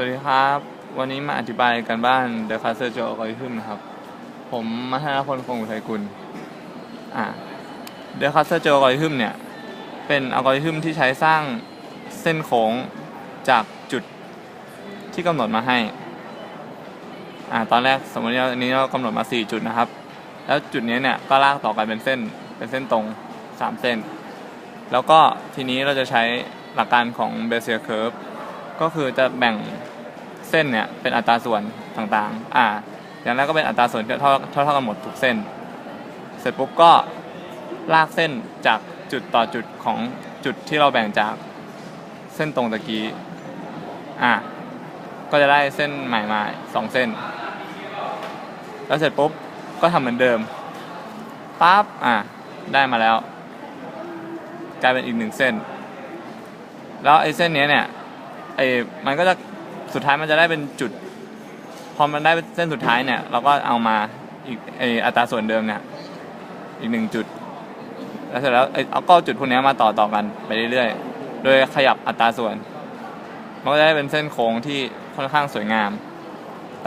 วัสดีครับ วันนี้มาอธิบายกันบ้าน The Castle Joe Algorithm นะครับ ผมมาธนพลคงอุทัยกุลอ่า The Castle Joe Algorithm เนี่ย เป็นอัลกอริทึมที่ใช้สร้างเส้นโค้งจากจุดที่กำหนดมาให้อ่าตอนแรกสมมติว่าอันนี้เรากำหนดมา 4 จุดนะครับ แล้วจุดนี้เนี่ย ก็ลากต่อกันเป็นเส้นเป็นเส้นตรง 3 เส้น แล้วก็ทีนี้เราจะใช้หลักการของ Bezier Curve ก็คือจะแบ่งเส้นเนี่ยเป็นอัตราส่วนต่างๆ อ่า อย่างแรกก็เป็นอัตราส่วนเท่าเท่าเท่ากันหมดทุกเส้น เสร็จปุ๊บก็ลากเส้นจากจุดต่อจุดของจุดที่เราแบ่งจากเส้นตรงตะกี้ อ่า ก็จะได้เส้นใหม่มาสองเส้น แล้วเสร็จปุ๊บก็ทำเหมือนเดิม ปั๊บ อ่า ได้มาแล้ว กลายเป็นอีกหนึ่งเส้น แล้วไอ้เส้นเนี้ยเนี่ย ไอ้มันก็จะสุดท้ายมันจะได้เป็นจุด พอมันได้เส้นสุดท้ายเนี่ย เราก็เอามาอีกไอ้อัตราส่วนเดิมเนี่ยอีกหนึ่งจุด แล้วเสร็จแล้วไอ้เอาก็จุดพวกนี้มาต่อต่อกันไปเรื่อยๆ โดยขยับอัตราส่วน มันก็จะได้เป็นเส้นโค้งที่ค่อนข้างสวยงาม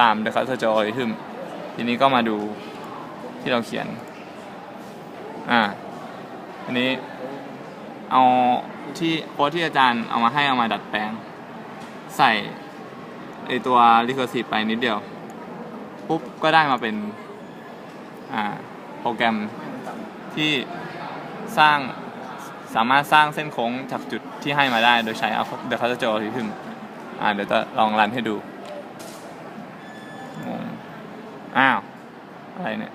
ตาม The c u t e r j o Algorithm ทีนี้ก็มาดูที่เราเขียน อ่า อันนี้เอาที่โค้ดที่อาจารย์เอามาให้เอามาดัดแปลง ใส่ไอตัว recursive ไปนิดเดียว ปุ๊บ ก็ได้มาเป็น อ่า โปรแกรมที่สร้างสามารถสร้างเส้นโค้งจากจุดที่ให้มาได้ โดยใช้ The c u t e r j o Algorithm อ่า เดี๋ยวจะลองรันให้ดู อ้าว อะไรเนี่ย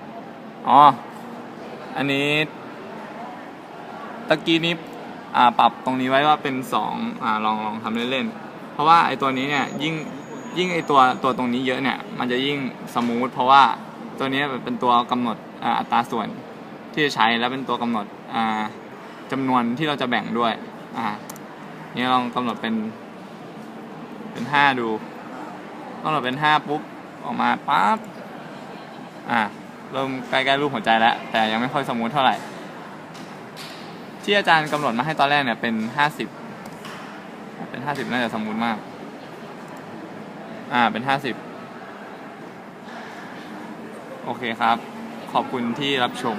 อ๋อ อันนี้ตะกี้นี้อ่าปรับตรงนี้ไว้ว่าเป็นสองอ่าลองลองทำเล่นๆ เพราะว่าไอตัวนี้เนี่ยยิ่งยิ่งไอตัวตัวตรงนี้เยอะเนี่ยมันจะยิ่งสมูทเพราะว่าตัวนี้เป็นตัวกำหนดอัตราส่วนที่จะใช้แล้วเป็นตัวกำหนดอ่าจำนวนที่เราจะแบ่งด้วยอ่านี่ลองกำหนดเป็น เป็นห้าดูกำหนดเป็นห้าปุ๊บออกมาปั๊บอ่าเริ่มใกล้ๆรูปหัวใจแล้ว แต่ยังไม่ค่อยสมูทเท่าไหร่ ที่อาจารย์กำหนดมาให้ตอนแรกเนี่ยเป็นห้าสิบ เป็นห้าสิบน่าจะสมบูรณ์มาก อ่า เป็นห้าสิบ โอเคครับ ขอบคุณที่รับชม